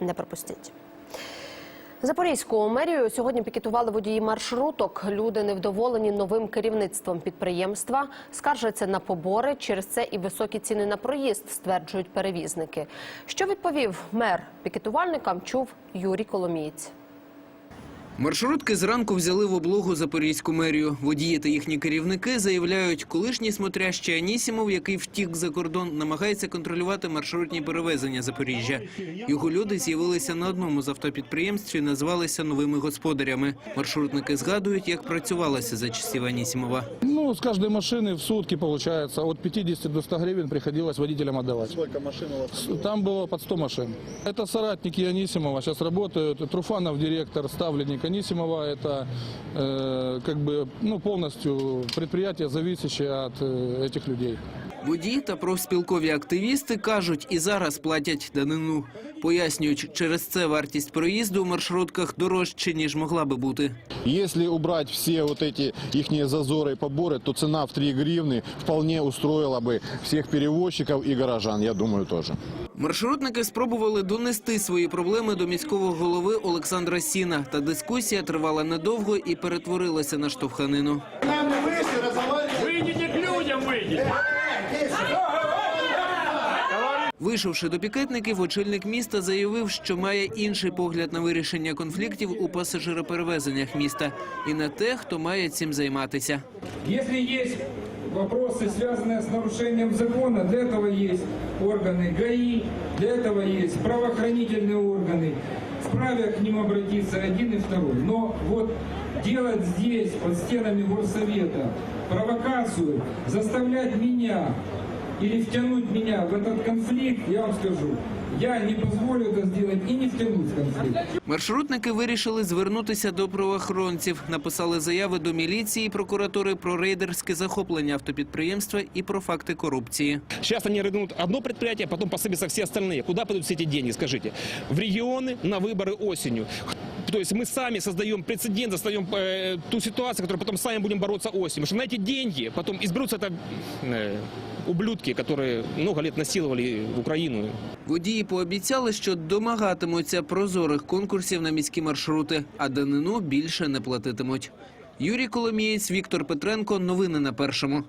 не пропустіть. Запорізьку мерію сьогодні пікетували водії маршруток. Люди невдоволені новим керівництвом підприємства, скаржаться на побори. Через це і високі ціни на проїзд, стверджують перевізники. Що відповів мер пікетувальникам, чув Юрій Коломієць. Маршрутки зранку взяли в облогу Запорізьку мерію. Водії та їхні керівники заявляють, колишній смотрящий Анісімов, який втік за кордон, намагається контролювати маршрутні перевезення Запоріжжя. Його люди з'явилися на одному з автопідприємств і назвалися новими господарями. Маршрутники згадують, як працювалося за часів Анісімова. Ну, с каждой машины в сутки, получается, от 50 до 100 гривен приходилось водителям отдавать. Сколько машин у вас? С- Там было под 100 машин. Это соратники Анисимова сейчас работают. Труфанов директор, ставленник Анисимова. Это э, как бы ну, полностью предприятие, зависящее от э, этих людей. Водії та профспілкові активісти кажуть, і зараз платять данину. Пояснюють, через це вартість проїзду у маршрутках дорожче, ніж могла би бути. Если убрать все вот эти их зазоры и поборы, то цена в 3 гривны вполне устроила бы всех перевозчиков и горожан, я думаю, тоже. Маршрутники спробували донести свої проблеми до міського голови Олександра Сіна. Та дискусія тривала недовго і перетворилася на штовханину. Выйдите к людям, выйдите. Вийшовши до пікетників, очільник міста заявив, що має інший погляд на вирішення конфліктів у пасажироперевезеннях міста і на те, хто має цим займатися. Если есть вопросы, связанные с нарушением закона, для этого есть органы ГАИ, для этого есть правоохранительные органы. Вправе к ним обратиться один и второй. Но вот делать здесь, под стенами горсовета, провокацию, заставлять меня или втянуть меня в этот конфликт, я вам скажу, я не позволю это сделать и не втянуть в конфликт. Маршрутники вирішили звернутися до правоохоронців. Написали заяви до міліції і прокуратури про рейдерське захоплення автопідприємства і про факти корупції. Сейчас они рыгнут одно предприятие, а потом посыпятся все остальные. Куда пойдут все эти деньги, скажите? В регионы на выборы осенью. То есть мы сами создаем прецедент, создаем э, ту ситуацию, которую потом сами будем бороться осенью. Потому что на эти деньги потом изберутся это э, ублюдки, которые много лет насиловали Украину. Водії пообіцяли, що домагатимуться прозорих конкурсів на міські маршрути, а данину більше не платитимуть. Юрій Коломієць, Віктор Петренко. Новини на першому.